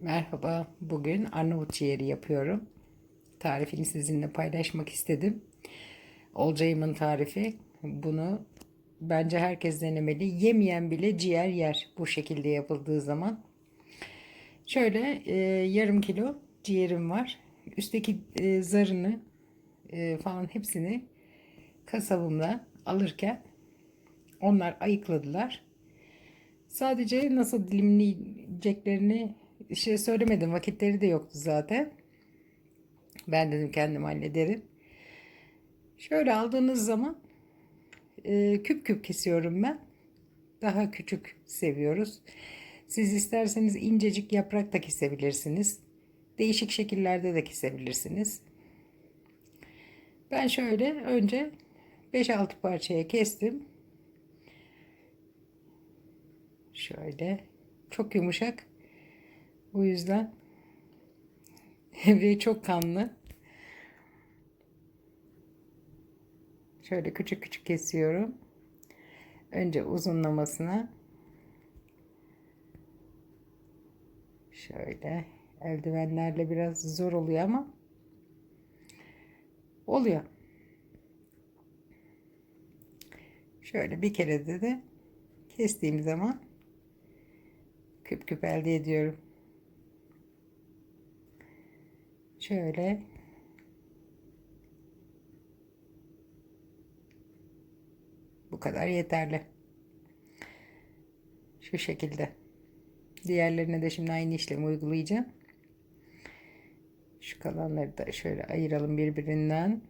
Merhaba, bugün Arnavut ciğeri yapıyorum. Tarifini sizinle paylaşmak istedim. Olcayımın tarifi. Bunu bence herkes denemeli. Yemeyen bile ciğer yer bu şekilde yapıldığı zaman. Şöyle e, yarım kilo ciğerim var. Üstteki e, zarını e, falan hepsini kasabımla alırken onlar ayıkladılar. Sadece nasıl dilimleyeceklerini şey söylemedim. Vakitleri de yoktu zaten. Ben dedim kendim hallederim. Şöyle aldığınız zaman e, küp küp kesiyorum ben. Daha küçük seviyoruz. Siz isterseniz incecik yaprak da kesebilirsiniz. Değişik şekillerde de kesebilirsiniz. Ben şöyle önce 5-6 parçaya kestim. Şöyle çok yumuşak. O yüzden ve çok kanlı. Şöyle küçük küçük kesiyorum. Önce uzunlamasına şöyle eldivenlerle biraz zor oluyor ama oluyor. Şöyle bir kere de kestiğim zaman küp küp elde ediyorum. Şöyle bu kadar yeterli. Şu şekilde. Diğerlerine de şimdi aynı işlemi uygulayacağım. Şu kalanları da şöyle ayıralım birbirinden.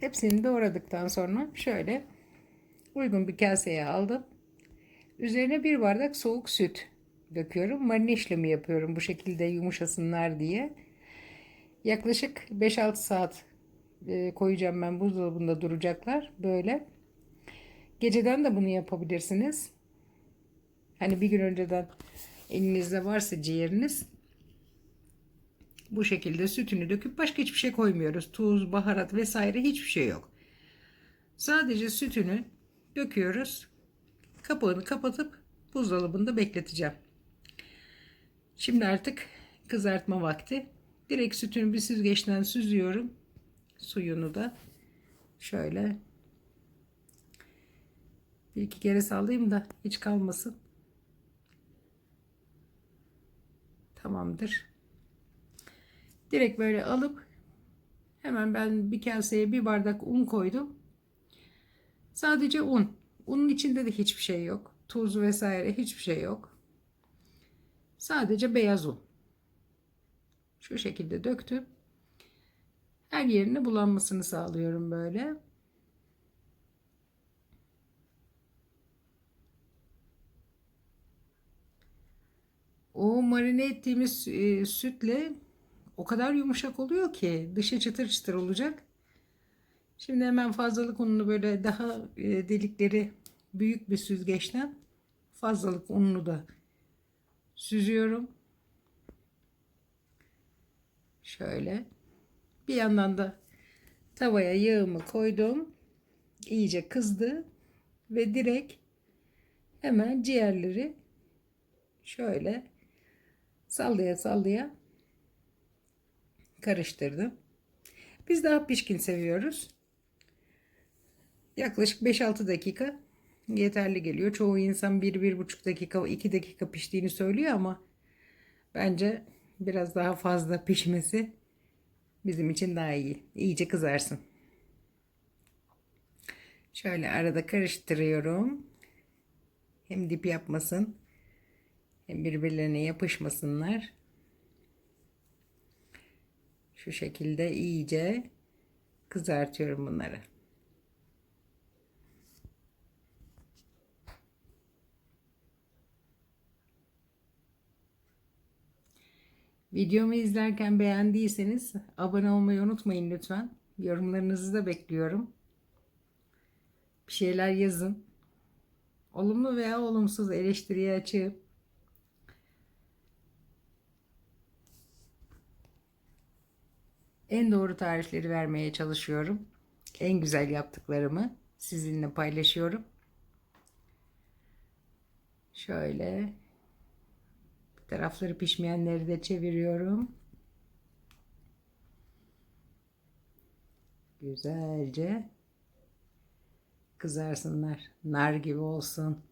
Hepsini doğradıktan sonra şöyle uygun bir kaseye aldım. Üzerine bir bardak soğuk süt döküyorum. Marine işlemi yapıyorum bu şekilde yumuşasınlar diye. Yaklaşık 5-6 saat e, koyacağım ben buzdolabında duracaklar böyle. Geceden de bunu yapabilirsiniz. Hani bir gün önceden elinizde varsa ciğeriniz bu şekilde sütünü döküp başka hiçbir şey koymuyoruz. Tuz, baharat vesaire hiçbir şey yok. Sadece sütünü döküyoruz. Kapağını kapatıp buzdolabında bekleteceğim. Şimdi artık kızartma vakti. Direkt sütünü bir süzgeçten süzüyorum. Suyunu da şöyle bir iki kere sallayayım da hiç kalmasın. Tamamdır. Direkt böyle alıp hemen ben bir kaseye bir bardak un koydum. Sadece un. Unun içinde de hiçbir şey yok. Tuz vesaire hiçbir şey yok. Sadece beyaz un. Şu şekilde döktüm. Her yerine bulanmasını sağlıyorum böyle. O marine ettiğimiz e, sütle o kadar yumuşak oluyor ki dışı çıtır çıtır olacak. Şimdi hemen fazlalık ununu böyle daha e, delikleri büyük bir süzgeçten fazlalık ununu da süzüyorum. Şöyle. Bir yandan da tavaya yağımı koydum. İyice kızdı ve direkt hemen ciğerleri şöyle sallaya sallaya karıştırdım. Biz daha pişkin seviyoruz. Yaklaşık 5-6 dakika yeterli geliyor. Çoğu insan 1-1,5 dakika, 2 dakika piştiğini söylüyor ama bence biraz daha fazla pişmesi bizim için daha iyi. İyice kızarsın. Şöyle arada karıştırıyorum. Hem dip yapmasın hem birbirlerine yapışmasınlar. Şu şekilde iyice kızartıyorum bunları. Videomu izlerken beğendiyseniz abone olmayı unutmayın lütfen. Yorumlarınızı da bekliyorum. Bir şeyler yazın. Olumlu veya olumsuz eleştiriye açığım. En doğru tarifleri vermeye çalışıyorum. En güzel yaptıklarımı sizinle paylaşıyorum. Şöyle tarafları pişmeyenleri de çeviriyorum. Güzelce kızarsınlar. Nar gibi olsun.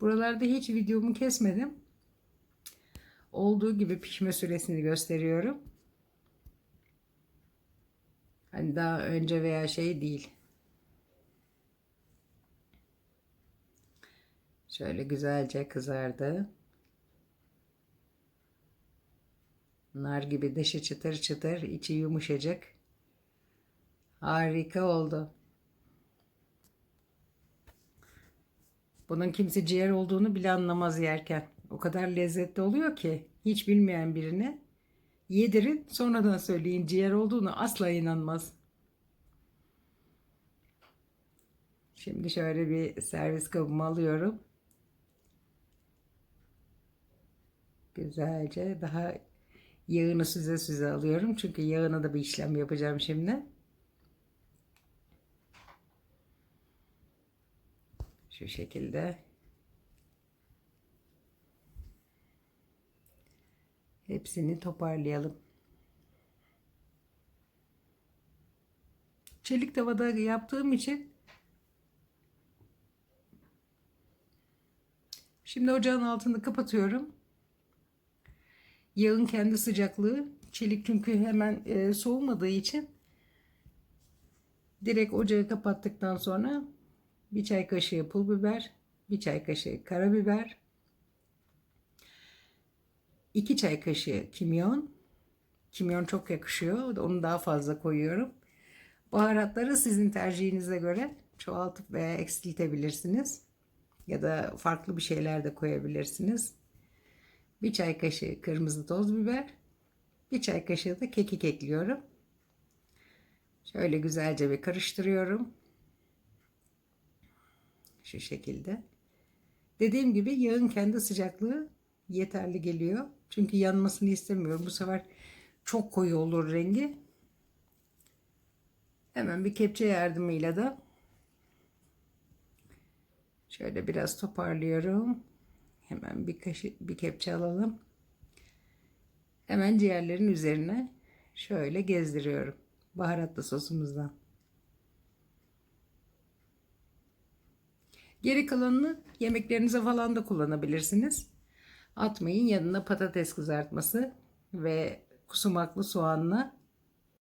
Buralarda hiç videomu kesmedim. Olduğu gibi pişme süresini gösteriyorum. Hani daha önce veya şey değil. Şöyle güzelce kızardı. Nar gibi dışı çıtır çıtır, içi yumuşacık. Harika oldu. Bunun kimse ciğer olduğunu bile anlamaz yerken. O kadar lezzetli oluyor ki hiç bilmeyen birine yedirin sonradan söyleyin ciğer olduğunu asla inanmaz. Şimdi şöyle bir servis kabıma alıyorum. Güzelce daha yağını süze süze alıyorum. Çünkü yağına da bir işlem yapacağım şimdi. Şu şekilde. Hepsini toparlayalım. Çelik tavada yaptığım için şimdi ocağın altını kapatıyorum. Yağın kendi sıcaklığı çelik çünkü hemen e, soğumadığı için direkt ocağı kapattıktan sonra bir çay kaşığı pul biber, bir çay kaşığı karabiber, iki çay kaşığı kimyon. Kimyon çok yakışıyor. Onu daha fazla koyuyorum. Baharatları sizin tercihinize göre çoğaltıp veya eksiltebilirsiniz. Ya da farklı bir şeyler de koyabilirsiniz. Bir çay kaşığı kırmızı toz biber. Bir çay kaşığı da kekik ekliyorum. Şöyle güzelce bir karıştırıyorum. Şu şekilde. Dediğim gibi yağın kendi sıcaklığı yeterli geliyor. Çünkü yanmasını istemiyorum. Bu sefer çok koyu olur rengi. Hemen bir kepçe yardımıyla da şöyle biraz toparlıyorum. Hemen bir kaşık bir kepçe alalım. Hemen ciğerlerin üzerine şöyle gezdiriyorum. Baharatlı sosumuzdan. Geri kalanını yemeklerinize falan da kullanabilirsiniz. Atmayın yanına patates kızartması ve kusumaklı soğanla